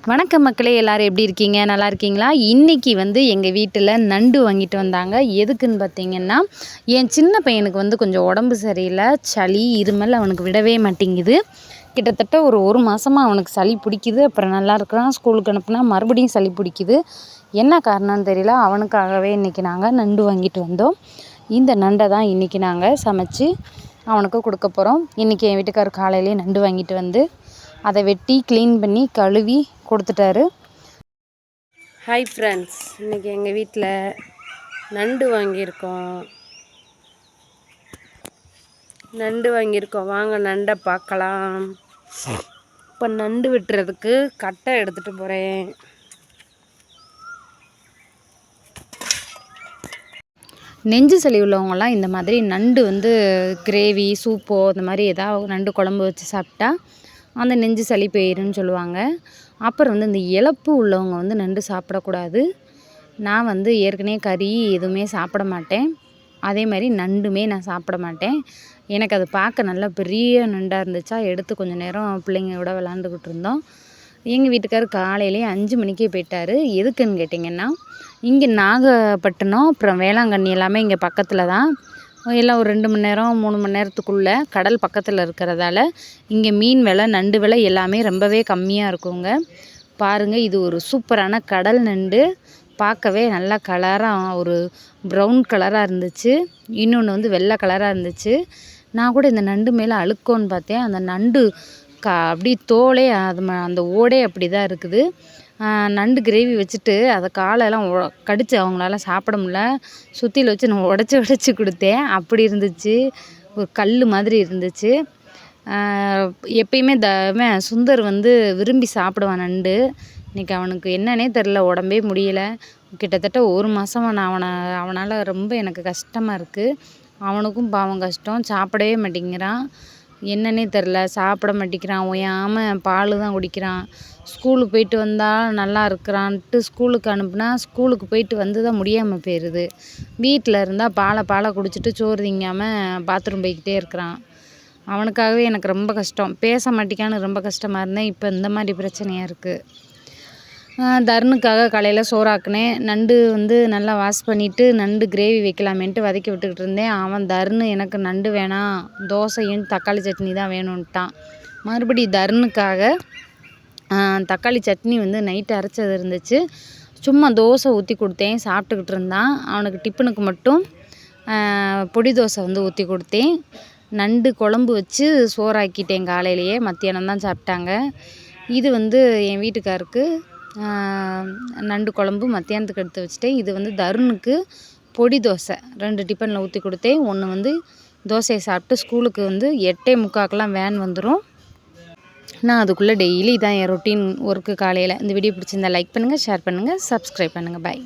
வணக்கம் மக்களே எல்லோரும் எப்படி இருக்கீங்க? நல்லா இருக்கீங்களா? இன்றைக்கி வந்து எங்கள் வீட்டில் நண்டு வாங்கிட்டு வந்தாங்க. எதுக்குன்னு பார்த்தீங்கன்னா என் சின்ன பையனுக்கு வந்து கொஞ்சம் உடம்பு சரியில்லை. சளி இருமல் அவனுக்கு விடவே மாட்டேங்குது. கிட்டத்தட்ட ஒரு ஒரு மாதமாக அவனுக்கு சளி பிடிக்குது. அப்புறம் நல்லா இருக்கிறான். ஸ்கூலுக்கு அனுப்புனா மறுபடியும் சளி பிடிக்குது. என்ன காரணம்னு தெரியல. அவனுக்காகவே இன்றைக்கி நாங்கள் நண்டு வாங்கிட்டு வந்தோம். இந்த நண்டை தான் இன்றைக்கி நாங்கள் சமைச்சு அவனுக்கு கொடுக்க போகிறோம் இன்றைக்கி என் வீட்டுக்காரர் காலையிலேயே நண்டு வாங்கிட்டு வந்து அதை வெட்டி க்ளீன் பண்ணி கழுவி கொடுத்துட்டாரு. ஹாய் ஃப்ரெண்ட்ஸ் இன்றைக்கி எங்கள் வீட்டில் நண்டு வாங்கியிருக்கோம். நண்டு வாங்கியிருக்கோம். வாங்க நண்டை பார்க்கலாம். இப்போ நண்டு வெட்டுறதுக்கு கட்டை எடுத்துகிட்டு போகிறேன் நெஞ்சு சளி உள்ளவங்கலாம் இந்த மாதிரி நண்டு வந்து கிரேவி சூப்போ இந்த மாதிரி ஏதாவது நண்டு குழம்பு வச்சு சாப்பிட்டா அந்த நெஞ்சு சளி போயிருன்னு சொல்லுவாங்க. அப்புறம் வந்து இந்த இழப்பு உள்ளவங்க வந்து நண்டு சாப்பிடக்கூடாது. நான் வந்து ஏற்கனவே கறி எதுவுமே சாப்பிட மாட்டேன். அதே மாதிரி நண்டுமே நான் சாப்பிட மாட்டேன். எனக்கு அது பார்க்க நல்லா பெரிய நண்டாக இருந்துச்சா எடுத்து கொஞ்சம் நேரம் பிள்ளைங்களோட விளாண்டுக்கிட்டு இருந்தோம். எங்கள் வீட்டுக்கார் காலையிலேயே அஞ்சு மணிக்கே போயிட்டார். எதுக்குன்னு கேட்டிங்கன்னா இங்கே நாகப்பட்டினம் அப்புறம் வேளாங்கண்ணி எல்லாமே இங்கே பக்கத்தில் தான். எல்லாம் ஒரு ரெண்டு மணி நேரம் மூணு மணி நேரத்துக்குள்ளே கடல் பக்கத்தில் இருக்கிறதால இங்கே மீன் விலை நண்டு விலை எல்லாமே ரொம்பவே கம்மியாக இருக்குங்க. பாருங்கள் இது ஒரு சூப்பரான கடல் நண்டு. பார்க்கவே நல்லா கலராக ஒரு ப்ரௌன் கலராக இருந்துச்சு. இன்னொன்று வந்து வெள்ளை கலராக இருந்துச்சு. நான் கூட இந்த நண்டு மேலே அழுக்கோன்னு பார்த்தேன். அந்த நண்டு க அப்படி தோலே அது அந்த ஓடே அப்படி தான் இருக்குது. நண்டு கிரேவி வச்சுட்டு அதை காலெல்லாம் ஒ கடித்து அவங்களால சாப்பிட முடில சுத்தியில் வச்சு நான் உடச்சி உடச்சி கொடுத்தேன். அப்படி இருந்துச்சு. ஒரு கல் மாதிரி இருந்துச்சு. எப்பயுமே த இவன் சுந்தர் வந்து விரும்பி சாப்பிடுவான் நண்டு. இன்றைக்கி அவனுக்கு என்னன்னே தெரில உடம்பே முடியலை. கிட்டத்தட்ட ஒரு மாதம் நான் அவனை அவனால் ரொம்ப எனக்கு கஷ்டமாக இருக்குது அவனுக்கும் பாவம் கஷ்டம். சாப்பிடவே மாட்டேங்கிறான். என்னன்னே தெரில சாப்பிட மாட்டேங்கிறான். ஓயாமல் பால் தான் குடிக்கிறான். ஸ்கூலுக்கு போயிட்டு வந்தால் நல்லா இருக்கிறான்ட்டு ஸ்கூலுக்கு அனுப்புனா ஸ்கூலுக்கு போயிட்டு வந்து தான் முடியாமல் போயிடுது வீட்டில் இருந்தால் பாலை பாலை குடிச்சிட்டு சோறு திங்காமல் பாத்ரூம் போய்க்கிட்டே இருக்கிறான். அவனுக்காகவே எனக்கு ரொம்ப கஷ்டம். பேச மாட்டேங்கான்னு ரொம்ப கஷ்டமாக இருந்தேன். இப்போ இந்த மாதிரி பிரச்சனையாக இருக்குது தர்னுக்காக காலையில் சோறாக்குனேன். நண்டு வந்து நல்லா வாஷ் பண்ணிவிட்டு நண்டு கிரேவி வைக்கலாமேன்ட்டு வதக்கி விட்டுக்கிட்டு இருந்தேன். அவன் தர்னு எனக்கு நண்டு வேணாம் தோசையும் தக்காளி சட்னி தான் வேணும்ன்ட்டான் மறுபடி தர்னுக்காக தக்காளி சட்னி வந்து நைட்டு அரைச்சது இருந்துச்சு. சும்மா தோசை ஊற்றி கொடுத்தேன் சாப்பிட்டுக்கிட்டு இருந்தான். அவனுக்கு டிஃபனுக்கு மட்டும் பொடி தோசை வந்து ஊற்றி கொடுத்தேன். நண்டு குழம்பு வச்சு சோறாக்கிட்டேன் காலையிலேயே. மத்தியானம் தான் சாப்பிட்டாங்க. இது வந்து என் வீட்டுக்காருக்கு நண்டு குழம்பு மத்தியானத்துக்கு எடுத்து வச்சுட்டேன். இது வந்து தருணுக்கு பொடி தோசை. ரெண்டு டிஃபனில் ஊற்றி கொடுத்தேன். ஒன்று வந்து தோசையை சாப்பிட்டு ஸ்கூலுக்கு வந்து எட்டே முக்காக்கெலாம் வேன் வந்துடும் நான் அதுக்குள்ளே டெய்லி தான் என் ரொட்டீன் ஒர்க்கு காலையில். இந்த வீடியோ பிடிச்சிருந்தா லைக் பண்ணுங்கள் ஷேர் பண்ணுங்கள் சப்ஸ்கிரைப் பண்ணுங்கள் பாய்